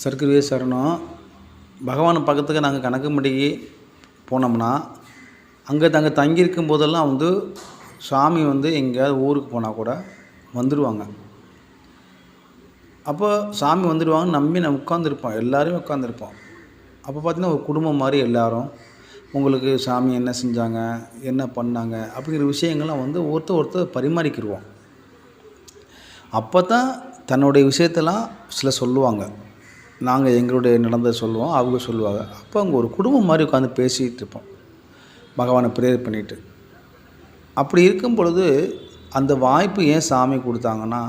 சர்க்குருவே சரணம். பகவான் பக்கத்துக்கு நாங்கள் கணக்கம்படி போனோம்னா அங்கே நாங்கள் தங்கியிருக்கும் போதெல்லாம் வந்து சாமி வந்து எங்கேயாவது ஊருக்கு போனால் கூட வந்துடுவாங்க அப்போ சாமி வந்துடுவாங்கன்னு நம்பி நான் உட்காந்துருப்போம் எல்லோரும் உட்காந்துருப்போம் அப்போ பார்த்தீங்கன்னா ஒரு குடும்பம் மாதிரி எல்லோரும் உங்களுக்கு சாமி என்ன செஞ்சாங்க என்ன பண்ணாங்க அப்படிங்கிற விஷயங்கள்லாம் வந்து ஒருத்தர் ஒருத்தர் பரிமாறிக்கிடுவோம் அப்போ தான் தன்னுடைய விஷயத்தெல்லாம் சில சொல்லுவாங்க. நாங்கள் எங்களுடைய நடந்ததை சொல்லுவோம் அவங்க சொல்லுவாங்க. அப்போ அங்கே ஒரு குடும்பம் மாதிரி உட்காந்து பேசிகிட்டு இருப்போம். பகவானை ப்ரேயர் பண்ணிவிட்டு அப்படி இருக்கும் பொழுது அந்த வாய்ப்பு ஏன் சாமி கொடுத்தாங்கன்னா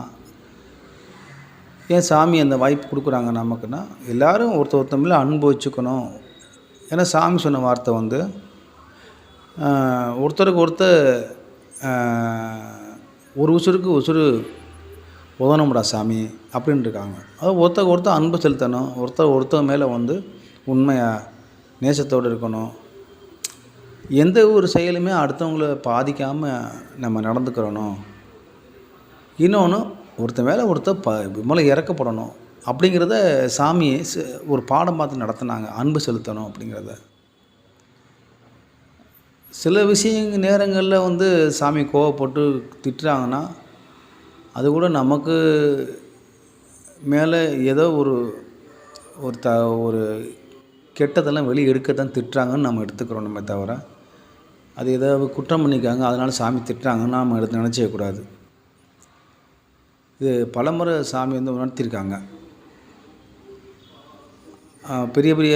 ஏன் சாமி அந்த வாய்ப்பு கொடுக்குறாங்க நமக்குன்னா எல்லோரும் ஒருத்தர் ஒருத்தமில்ல அனுபவிச்சுக்கணும் அன்பு வச்சுக்கணும். ஏன்னா சாமி சொன்ன வார்த்தை வந்து ஒருத்தருக்கு ஒருத்தர் ஒரு உசுருக்கு உசுறு உதவணும்டா சாமி அப்படின்னு இருக்காங்க அது ஒருத்தர் ஒருத்தர் அன்பு செலுத்தணும் ஒருத்தர் ஒருத்தர் மேலே வந்து உண்மையாக நேசத்தோடு இருக்கணும். எந்த ஒரு செயலுமே அடுத்தவங்கள பாதிக்காமல் நம்ம நடந்துக்கிறணும். இன்னொன்று ஒருத்தன் மேலே ஒருத்தர் ப மேலே இறக்கப்படணும். அப்படிங்கிறத சாமி ஒரு பாடம் பார்த்து நடத்துனாங்க அன்பு செலுத்தணும் அப்படிங்கிறத. சில விஷயங்கள் நேரங்களில் வந்து சாமி கோவப்பட்டு திட்டுறாங்கன்னா அது கூட நமக்கு மேலே ஏதோ ஒரு ஒரு த ஒரு கெட்டதெல்லாம் வெளியே எடுக்கத்தான் திட்டுறாங்கன்னு நம்ம எடுத்துக்கிறோம் நம்ம தவிர. அது ஏதாவது குற்றம் பண்ணிக்காங்க அதனால் சாமி திட்டுறாங்கன்னு நாம் எடுத்து நினச்சிக்கக்கூடாது இது பலமுறை சாமி வந்து உணர்த்தியிருக்காங்க பெரிய பெரிய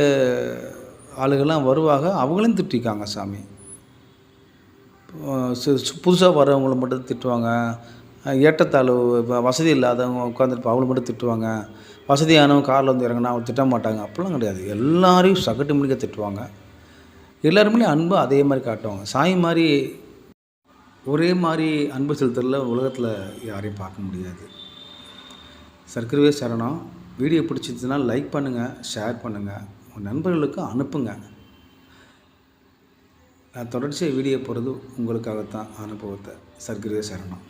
ஆளுகள்லாம் வருவாங்க அவங்களும் திட்டிருக்காங்க சாமி. புதுசாக வரவங்களை மட்டும் திட்டுவாங்க. ஏற்றத்தாழ்வு இப்போ வசதி இல்லாதவங்க உட்காந்துருப்பா அவங்கள மட்டும் திட்டுவாங்க. வசதியானவங்க காரில் வந்து இறங்கினா அவங்க திட்ட மாட்டாங்க. அப்படிலாம் கிடையாது. எல்லாரையும் சகட்டு மணிக்க திட்டுவாங்க. எல்லாருமே அன்பு அதே மாதிரி காட்டுவாங்க. சாமி மாதிரி ஒரே மாதிரி அன்பு செலுத்தல உலகத்தில் யாரையும் பார்க்க முடியாது. சர்க்கரவே சரணம். வீடியோ பிடிச்சிருந்துச்சுன்னா லைக் பண்ணுங்கள் ஷேர் பண்ணுங்கள் உங்கள் நண்பர்களுக்கு அனுப்புங்க. நான் தொடர்ச்சியாக வீடியோ போடுறது உங்களுக்காகத்தான் அனுபவத்தை. சர்க்கரவே சரணம்.